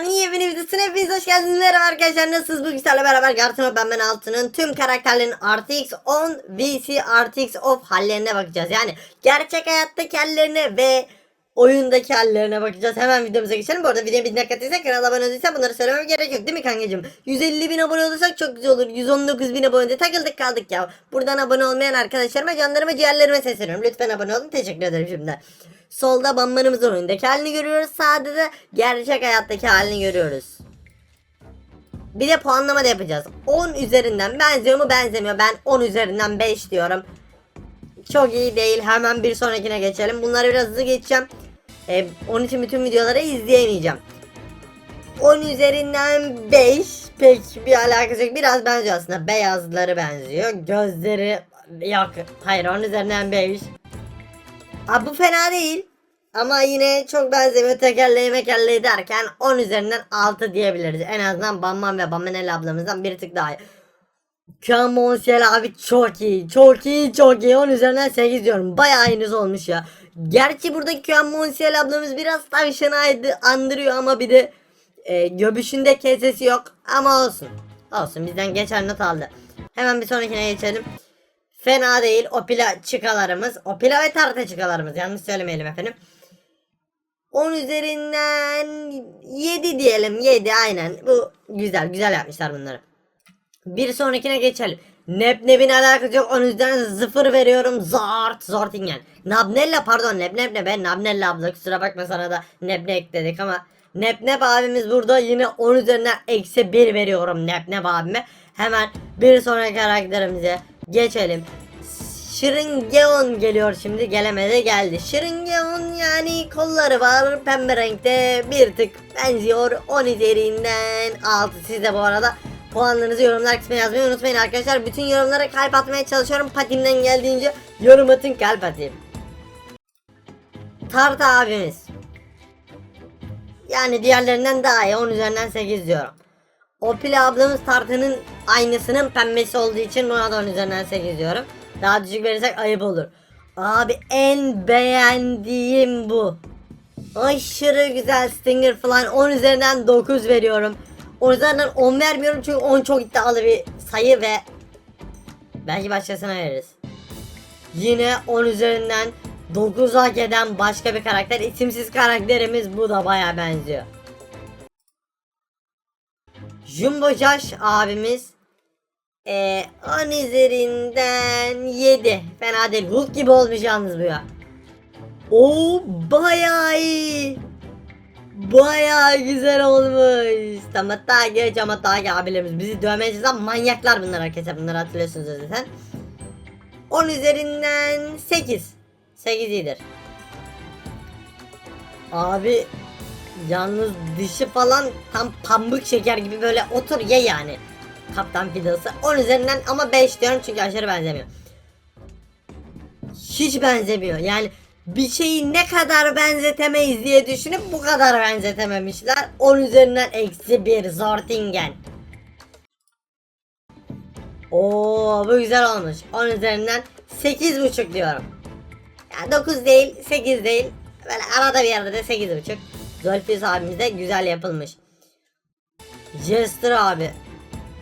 kanalının yeni videosuna hepiniz hoş geldiniz. Merhaba arkadaşlar nasılsınız? Bugün sizlerle beraber Gartına Ben Ben Altı'nın tüm karakterlerin RTX 10 VC RTX off hallerine bakacağız. Yani gerçek hayattaki hallerine ve oyundaki hallerine bakacağız. Hemen videomuza geçelim. Bu arada videoya bir dakika attıysak kanala abone olduysa bunları söylemem gerek yok değil mi kankacığım? 150 bin abone olursak çok güzel olur. 119 bin abone takıldık kaldık ya. Buradan abone olmayan arkadaşlarıma, canlarıma, ciğerlerime sesleniyorum. Lütfen abone olun. Teşekkür ederim şimdi. Solda bambanımızın oyundaki halini görüyoruz. Sağda da gerçek hayattaki halini görüyoruz. Bir de puanlama da yapacağız. 10 üzerinden benziyor mu benzemiyor. Ben 10 üzerinden 5 diyorum. Çok iyi değil. Hemen bir sonrakine geçelim. Bunları biraz hızlı geçeceğim. Ee, onun için bütün videoları izleyemeyeceğim. 10 üzerinden 5 pek bir alakası yok. Biraz benziyor aslında. Beyazları benziyor. Gözleri yok. Hayır 10 üzerinden 5. Abi bu fena değil. Ama yine çok benzemiyor. Tekerleği mekerleği derken 10 üzerinden 6 diyebiliriz. En azından Bamban ve Bambanel ablamızdan bir tık daha iyi. Kamonsel abi çok iyi. Çok iyi çok iyi. 10 üzerinden 8 diyorum. Bayağı iyiniz olmuş ya. Gerçi buradaki Kamonsel ablamız biraz tavşanaydı andırıyor ama bir de e, göbüşünde kesesi yok. Ama olsun. Olsun bizden geçer not aldı. Hemen bir sonrakine geçelim. Fena değil. Opila çıkalarımız. Opila ve tarta çıkalarımız. Yanlış söylemeyelim efendim. 10 üzerinden 7 diyelim. 7 aynen. Bu güzel. Güzel yapmışlar bunları. Bir sonrakine geçelim. Nebneb'in alakası yok. 10 üzerinden 0 veriyorum. Zart. Zortingen. Nabnella pardon. Nebneb ne be? Nabnella abla. Kusura bakma sana da Nebne ekledik ama. Nebneb abimiz burada yine 10 üzerinden eksi 1 veriyorum Nebneb abime. Hemen bir sonraki karakterimize geçelim. Şırıngeon geliyor şimdi gelemedi geldi. Şırıngeon yani kolları var pembe renkte bir tık benziyor 10 üzerinden 6 siz de bu arada puanlarınızı yorumlar kısmına yazmayı unutmayın arkadaşlar. Bütün yorumlara kalp atmaya çalışıyorum patimden geldiğince yorum atın kalp atayım. Tarta abimiz. Yani diğerlerinden daha iyi 10 üzerinden 8 diyorum. Opil ablamız tartının aynısının pembesi olduğu için buna da 10 üzerinden 8 diyorum. Daha düşük verirsek ayıp olur. Abi en beğendiğim bu. Aşırı güzel Stinger falan 10 üzerinden 9 veriyorum. 10 üzerinden 10 vermiyorum çünkü 10 çok iddialı bir sayı ve belki başkasına veririz. Yine 10 üzerinden 9 hak eden başka bir karakter. isimsiz karakterimiz bu da baya benziyor. Jumbo Josh abimiz ee, 10 üzerinden 7. Fena değil. Hulk gibi olmuş bu ya. Oo bayağı iyi. Bayağı güzel olmuş. Tamatagi, Tamatagi abilerimiz bizi dövmeye çalışan manyaklar bunlar arkadaşlar. Bunları hatırlıyorsunuz zaten. 10 üzerinden 8. 8 iyidir. Abi yalnız dışı falan tam pamuk şeker gibi böyle otur ye yani. Kaptan Fiddles'a 10 üzerinden ama 5 diyorum çünkü aşırı benzemiyor. Hiç benzemiyor. Yani bir şeyi ne kadar benzetemeyiz diye düşünüp bu kadar benzetememişler. 10 üzerinden eksi 1 Zortingen. Oo bu güzel olmuş. 10 üzerinden 8.5 diyorum. Yani 9 değil 8 değil. Böyle arada bir yerde de 8.5. Zolfius abimiz de güzel yapılmış. Jester abi.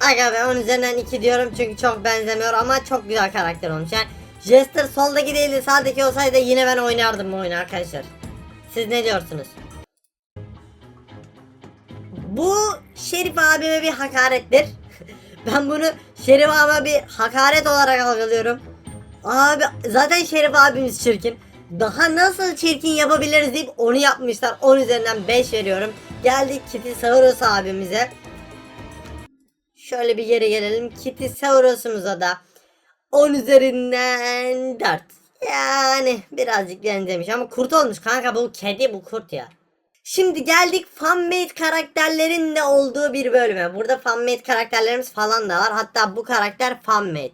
Aga be 10 üzerinden 2 diyorum çünkü çok benzemiyor ama çok güzel karakter olmuş. Yani Jester soldaki değil de sağdaki olsaydı yine ben oynardım bu oyunu arkadaşlar. Siz ne diyorsunuz? Bu Şerif abime bir hakarettir. ben bunu Şerif abime bir hakaret olarak algılıyorum. Abi zaten Şerif abimiz çirkin. Daha nasıl çirkin yapabiliriz deyip onu yapmışlar. 10 üzerinden 5 veriyorum. Geldik Kitty Saurus abimize. Şöyle bir geri gelelim. Kitty Saurus'umuza da 10 üzerinden 4. Yani birazcık benzemiş ama kurt olmuş kanka bu kedi bu kurt ya. Şimdi geldik fanmade karakterlerin de olduğu bir bölüme. Burada fanmade karakterlerimiz falan da var. Hatta bu karakter fanmade.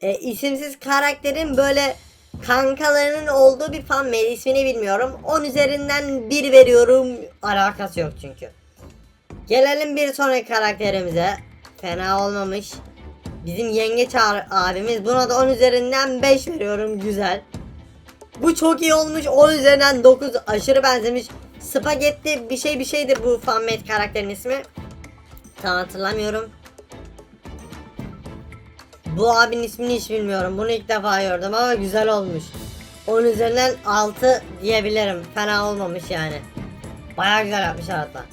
E, isimsiz karakterin böyle kankalarının olduğu bir fanmade ismini bilmiyorum. 10 üzerinden 1 veriyorum. Alakası yok çünkü. Gelelim bir sonraki karakterimize. Fena olmamış. Bizim yengeç abimiz. Buna da 10 üzerinden 5 veriyorum. Güzel. Bu çok iyi olmuş. 10 üzerinden 9 aşırı benzemiş. Spagetti bir şey bir şeydi bu fanmade karakterin ismi. Tam hatırlamıyorum. Bu abinin ismini hiç bilmiyorum. Bunu ilk defa gördüm ama güzel olmuş. 10 üzerinden 6 diyebilirim. Fena olmamış yani. Baya güzel yapmışlar hatta.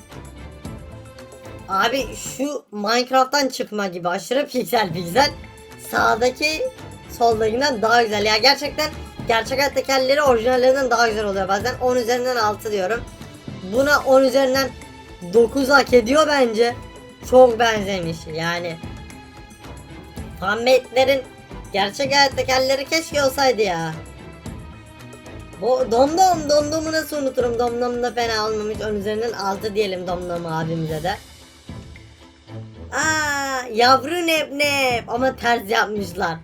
Abi şu Minecraft'tan çıkma gibi aşırı piksel piksel. Sağdaki soldakinden daha güzel. Ya gerçekten gerçek hayat tekerleri orijinallerinden daha güzel oluyor bazen. 10 üzerinden 6 diyorum. Buna 10 üzerinden 9 hak ediyor bence. Çok benzemiş yani. Fanmate'lerin gerçek hayat tekerleri keşke olsaydı ya. Bu domdom domdomu nasıl unuturum domdom da fena olmamış 10 üzerinden 6 diyelim domdom abimize de. Aa yavru nep nep ama ters yapmışlar.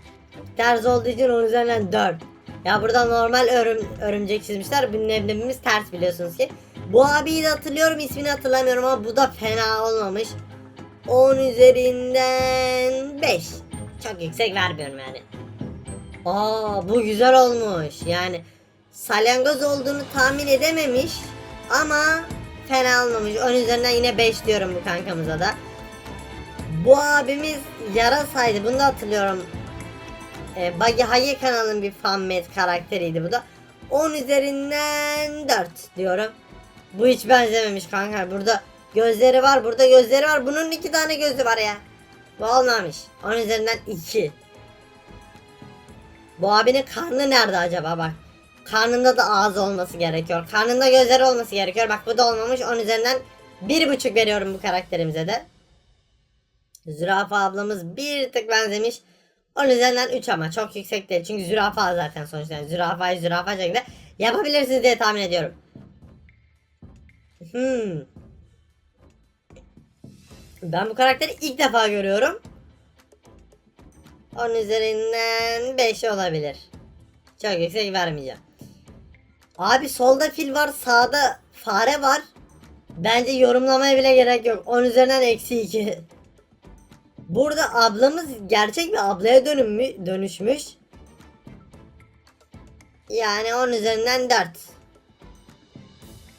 Ters olduğu için 10 üzerinden 4. Ya burada normal örüm, örümcek çizmişler. Bu nebnebimiz ters biliyorsunuz ki. Bu abiyi de hatırlıyorum ismini hatırlamıyorum ama bu da fena olmamış. 10 üzerinden 5. Çok yüksek vermiyorum yani. Aa bu güzel olmuş. Yani salyangoz olduğunu tahmin edememiş ama fena olmamış. 10 üzerinden yine 5 diyorum bu kankamıza da. Bu abimiz yarasaydı bunu da hatırlıyorum. Ee, Buggy Hayır kanalının bir fanmade karakteriydi bu da. 10 üzerinden 4 diyorum. Bu hiç benzememiş kanka. Burada gözleri var, burada gözleri var. Bunun iki tane gözü var ya. Bu olmamış. 10 üzerinden 2. Bu abinin karnı nerede acaba bak. Karnında da ağzı olması gerekiyor. Karnında gözleri olması gerekiyor. Bak bu da olmamış. 10 üzerinden 1.5 veriyorum bu karakterimize de. Zürafa ablamız bir tık benzemiş. 10 üzerinden 3 ama çok yüksek değil. Çünkü zürafa zaten sonuçta. Yani zürafayı zürafa şeklinde yapabilirsiniz diye tahmin ediyorum. Hmm. Ben bu karakteri ilk defa görüyorum. 10 üzerinden 5 olabilir. Çok yüksek vermeyeceğim. Abi solda fil var sağda fare var. Bence yorumlamaya bile gerek yok. 10 üzerinden eksi 2. Burada ablamız gerçek bir ablaya dönünmü, dönüşmüş. Yani 10 üzerinden 4.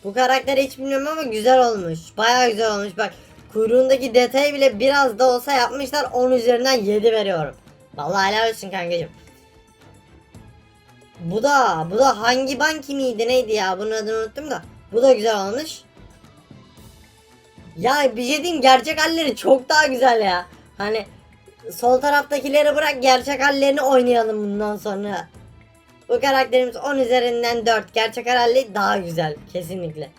Bu karakteri hiç bilmiyorum ama güzel olmuş. Baya güzel olmuş. Bak kuyruğundaki detayı bile biraz da olsa yapmışlar. 10 üzerinden 7 veriyorum. Vallahi helal olsun kankacım. Bu da bu da hangi banki miydi neydi ya bunun adını unuttum da. Bu da güzel olmuş. Ya bir şey diyeyim gerçek halleri çok daha güzel ya. Hani sol taraftakileri bırak gerçek hallerini oynayalım bundan sonra. Bu karakterimiz 10 üzerinden 4. Gerçek halleri daha güzel kesinlikle.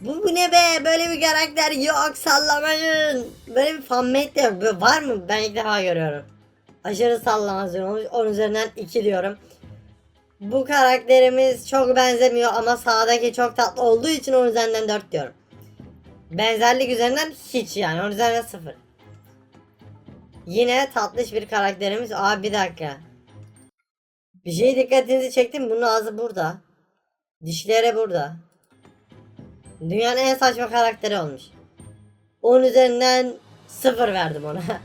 Bu, bu ne be böyle bir karakter yok sallamayın. Böyle bir fanmate de. Böyle var mı? Ben ilk defa görüyorum. Aşırı sallamaz olmuş. 10 üzerinden 2 diyorum. Bu karakterimiz çok benzemiyor ama sağdaki çok tatlı olduğu için 10 üzerinden 4 diyorum. Benzerlik üzerinden hiç yani 10 üzerinden 0. Yine tatlış bir karakterimiz. Aa bir dakika. Bir şey dikkatinizi çektim. Bunun ağzı burada. Dişleri burada. Dünyanın en saçma karakteri olmuş. 10 üzerinden 0 verdim ona.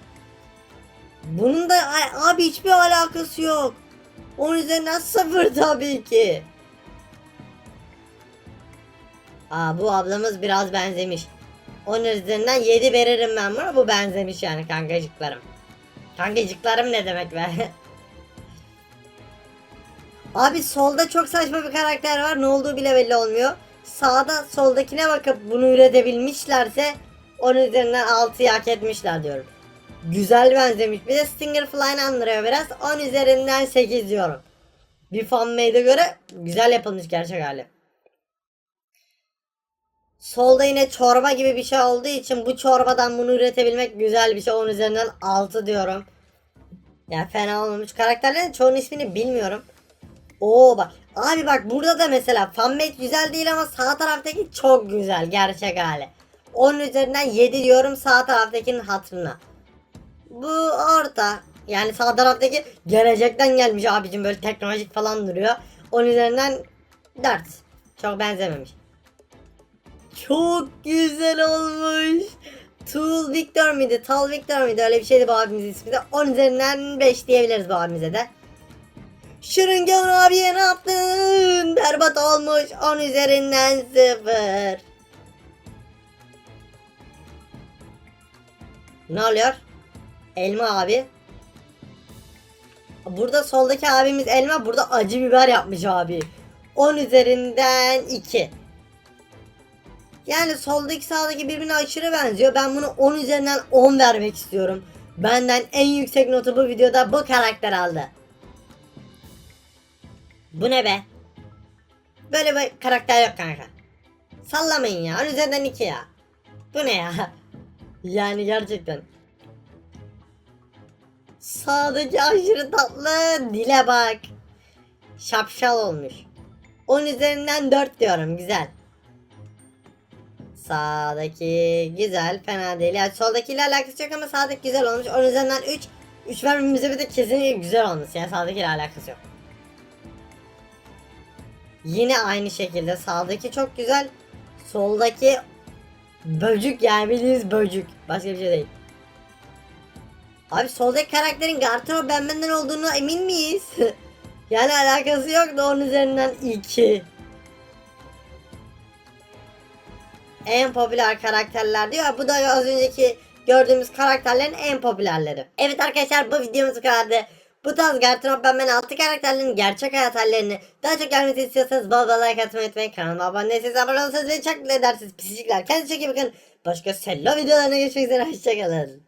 Bunun da abi hiçbir alakası yok. 10 üzerinden 0 tabii ki. Aa bu ablamız biraz benzemiş. 10 üzerinden 7 veririm ben buna. Bu benzemiş yani kankacıklarım. Kankacıklarım ne demek be? Abi solda çok saçma bir karakter var. Ne olduğu bile belli olmuyor. Sağda soldakine bakıp bunu üretebilmişlerse 10 üzerinden 6'yı hak etmişler diyorum. Güzel benzemiş. Bir de Stinger Fly'ını andırıyor biraz. 10 üzerinden 8 diyorum. Bir fanmade'e göre güzel yapılmış gerçek hali. Solda yine çorba gibi bir şey olduğu için bu çorbadan bunu üretebilmek güzel bir şey. 10 üzerinden 6 diyorum. Ya fena olmamış. Karakterlerin çoğunun ismini bilmiyorum. Oo bak. Abi bak burada da mesela fanmade güzel değil ama sağ taraftaki çok güzel gerçek hali. 10 üzerinden 7 diyorum sağ taraftakinin hatırına. Bu orta. Yani sağ taraftaki gelecekten gelmiş abicim böyle teknolojik falan duruyor. 10 üzerinden 4. Çok benzememiş. Çok güzel olmuş. Tool Victor mıydı? Tal Victor mıydı? Öyle bir şeydi bu abimizin ismi de. 10 üzerinden 5 diyebiliriz bu abimize de. Şırıngan abiye ne yaptın? Berbat olmuş 10 üzerinden 0. Ne oluyor? Elma abi. Burada soldaki abimiz elma burada acı biber yapmış abi. 10 üzerinden 2. Yani soldaki sağdaki birbirine aşırı benziyor. Ben bunu 10 üzerinden 10 vermek istiyorum. Benden en yüksek notu bu videoda bu karakter aldı. Bu ne be? Böyle bir karakter yok kanka. Sallamayın ya. 10 üzerinden 2 ya. Bu ne ya? Yani gerçekten. Sağdaki aşırı tatlı dile bak. Şapşal olmuş. 10 üzerinden 4 diyorum güzel. Sağdaki güzel fena değil. Yani soldakiyle alakası yok ama sağdaki güzel olmuş. 10 üzerinden 3. 3 vermemize bir de kesinlikle güzel olmuş. Yani sağdakiyle alakası yok. Yine aynı şekilde sağdaki çok güzel. Soldaki böcük yani bildiğiniz böcük. Başka bir şey değil. Abi soldaki karakterin Gartro Benben'den olduğunu emin miyiz? yani alakası yok da onun üzerinden 2. En popüler karakterler diyor. Bu da az önceki gördüğümüz karakterlerin en popülerleri. Evet arkadaşlar bu videomuz kadardı. Bu tarz Gartron Benben 6 karakterlerin gerçek hayat hallerini daha çok görmenizi istiyorsanız bol bol like atmayı unutmayın. Kanalıma abone değilseniz abone olursanız beni çok mutlu edersiniz. Pisicikler kendinize iyi bakın. Başka sello videolarına görüşmek üzere. Hoşçakalın.